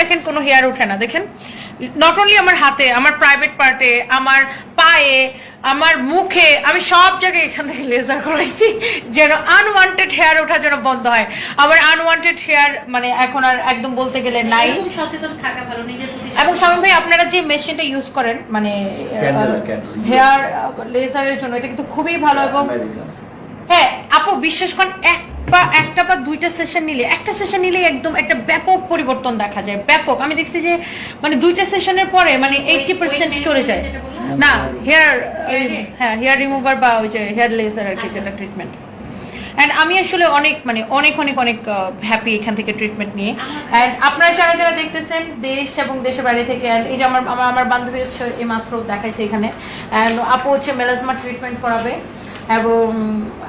দেখেন কোনো হেয়ার ওঠে না। দেখেন নট অনলি আমার হাতে আমার প্রাইভেট পার্টে আমার পায়ে আমার মুখে আমি সব জায়গায় এখান থেকে লেজার করাইছি যেন আনওয়ান্টেড হেয়ার ওঠা যেন বন্ধ হয়। আমার আনওয়ান্টেড হেয়ার মানে এখন আর একদম বলতে গেলে নাই। সচেতন থাকা ভালো নিজের এবং স্বামী ভাই আপনারা যে মেশিনটা ইউজ করেন মানে. হেয়ার লেজারের জন্য এটা কিন্তু খুবই ভালো এবং হ্যাঁ আপু বিশ্বাস করেন এক বা একটা বা দুইটা সেশন নিলে একটা সেশন নিলে একদম একটা ব্যাপক পরিবর্তন দেখা যায় ব্যাপক। আমি দেখছি যে মানে দুইটা সেশনের পরে মানে পার্সেন্ট চলে যায়। না হেয়ার হ্যাঁ হেয়ার রিমুভার বা ওই যে হেয়ার লেজার আর কি আচ্ছা, যেটা আচ্ছা। ট্রিটমেন্ট অ্যান্ড আমি আসলে অনেক মানে অনেক অনেক অনেক হ্যাপি এখান থেকে ট্রিটমেন্ট নিয়ে। অ্যান্ড আপনারা যারা যারা দেখতেছেন দেশ এবং দেশের বাইরে থেকে এই যে আমার আমার আমার বান্ধবী হচ্ছে এই মাত্র দেখাইছে এখানে। অ্যান্ড আপু হচ্ছে মেলাজমা ট্রিটমেন্ট করাবে। এবং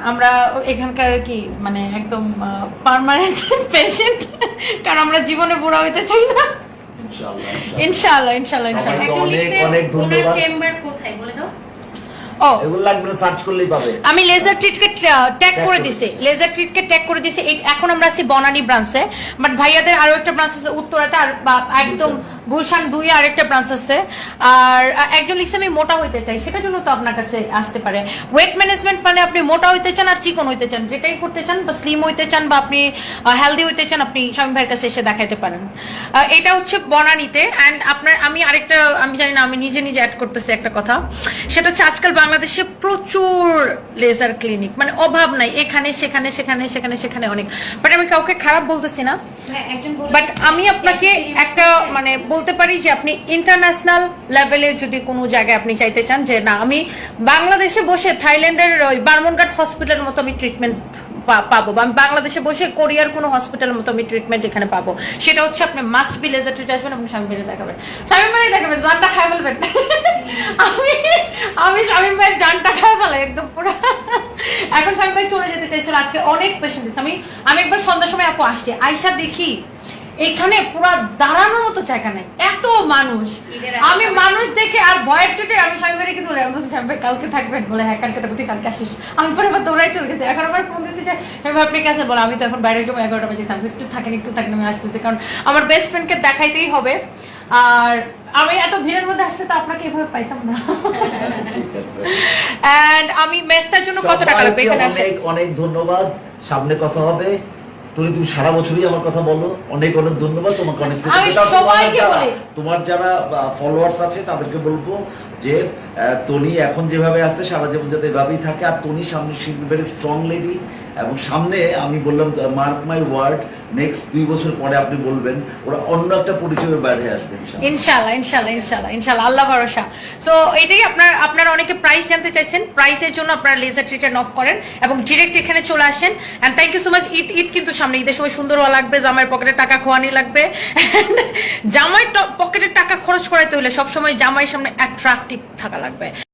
আমরা এখানকার কি মানে একদম পার্মানেন্ট পেশেন্ট কারণ আমরা জীবনে বুড়া হইতে চাই না। ইনশাআল্লাহ, ইনশাআল্লাহ। ইনশাআল্লাহ অনেক অনেক ধন্যবাদ। চেম্বার কোথায় বলে দাও। ও। এগুলো লাগবে না সার্চ করলেই পাবে। আমি লেজার ট্রিটকে ট্যাগ করে দিছি। লেজার ট্রিটকে ট্যাগ করে দিছি। এখন আমরা আছি বনানী ব্রাঞ্চে বাট ভাইয়াদের আরও একটা ব্রাঞ্চ আছে উত্তরাতে আর একদম গুলশান দুই আর একটা ব্রাঞ্চ আছে আর একজন লিখছে আমি মোটা হইতে চাই। সেটার জন্য তো আপনার কাছে আসতে পারে। ওয়েট ম্যানেজমেন্ট মানে আপনি মোটা হইতে চান আর চিকন হইতে চান। যেটাই করতে চান বা স্লিম হইতে চান বা আপনি হেলদি হইতে চান আপনি স্বামী ভাইয়ের কাছে এসে দেখাইতে পারেন। এটা হচ্ছে বনানীতে। অ্যান্ড আপনার আমি আরেকটা আমি জানি না আমি নিজে নিজে অ্যাড করতেছি একটা কথা। সেটা হচ্ছে আজকাল বাংলাদেশে প্রচুর লেজার ক্লিনিক মানে অভাব নাই। এখানে সেখানে সেখানে সেখানে সেখানে অনেক। বাট আমি কাউকে খারাপ বলতেছি না। হ্যাঁ বাট আমি আপনাকে একটা মানে বলতে পারি যে আপনি ইন্টারন্যাশনাল লেভেলে যদি কোনো জায়গায় আপনি চাইতে চান যে না, আমি বাংলাদেশে বসে থাইল্যান্ডের ওই বার্মনঘাট হসপিটালের মতো আমি ট্রিটমেন্ট পাবো বা আমি বাংলাদেশে বসে কোরিয়ার কোনো হসপিটালের মতো আমি ট্রিটমেন্ট এখানে পাবো। সেটা হচ্ছে আপনি মাস্ট বি লেজার ট্রিট আসবেন এবং স্বামী ভাইয়ের দেখাবেন। স্বামী ভাইয়ের দেখাবেন, জানটা খাই ফেলবেন। আমি আমি স্বামী ভাইয়ের জানটা খাই ফেলাই একদম পুরো। এখন স্বামী ভাই চলে যেতে চাইছিল, আজকে অনেক পেশেন্ট আমি আমি একবার সন্ধ্যার সময় আপু আসছি। আইসা দেখি এখানে পুরো দাঁড়ানোর মতো জায়গা নেই। এত মানুষ। আমি মানুষ দেখে আর ভয়ের চোটে আমি স্বামী কিছু বলে আমি স্বামী কালকে থাকবেন বলে হ্যাঁ কালকে থাকব তুই কালকে আসিস। আমি পরে আবার দৌড়াই চলে গেছি। এখন আমার ফোন দিয়েছি যে ভাই আপনি কাছে বলে আমি তো এখন বাইরে যাব এগারোটা বাজে আমি একটু থাকেন একটু থাকেন আমি আসতেছি। কারণ আমার বেস্ট ফ্রেন্ডকে দেখাইতেই হবে। আর আমি এত ভিড়ের মধ্যে আসতে তো আপনাকে এভাবে পাইতাম না। ঠিক এন্ড আমি মেসটার জন্য কত টাকা লাগবে এখানে অনেক অনেক ধন্যবাদ। সামনে কথা হবে। তুমি তুমি সারা বছরই আমার কথা বলো। অনেক অনেক ধন্যবাদ। তোমাকে অনেক তোমার যারা ফলোয়ার্স আছে তাদেরকে বলব যে তনি এখন যেভাবে আছে সারা জীবন যাতে এভাবেই থাকে, আর তনি সামনে she is very strong lady এবং সামনে আমি বললাম মার্ক মাই ওয়ার্ড নেক্সট দুই বছর পরে আপনি বলবেন, ওরা অন্য একটা পরিচয়ের বাইরে আসবে। ইনশাল্লাহ ইনশাল্লাহ ইনশাল্লাহ ইনশাল্লাহ আল্লাহ ভরসা সো এটাই আপনার, আপনারা অনেকে প্রাইস জানতে চাইছেন প্রাইসের জন্য আপনারা লেজার ট্রিটে নক করেন, এবং ডিরেক্ট এখানে চলে আসেন and thank you so much Eid Eid কিন্তু সামনে, ঈদের সময় সুন্দর হওয়া লাগবে, জামাইয়ের পকেটে টাকা খোয়ানি লাগবে জামাইয়ের পকেটে টাকা খরচ করাইতে হলে সবসময় জামাইয়ের সামনে অ্যাট্রাকটিভ থাকা লাগবে।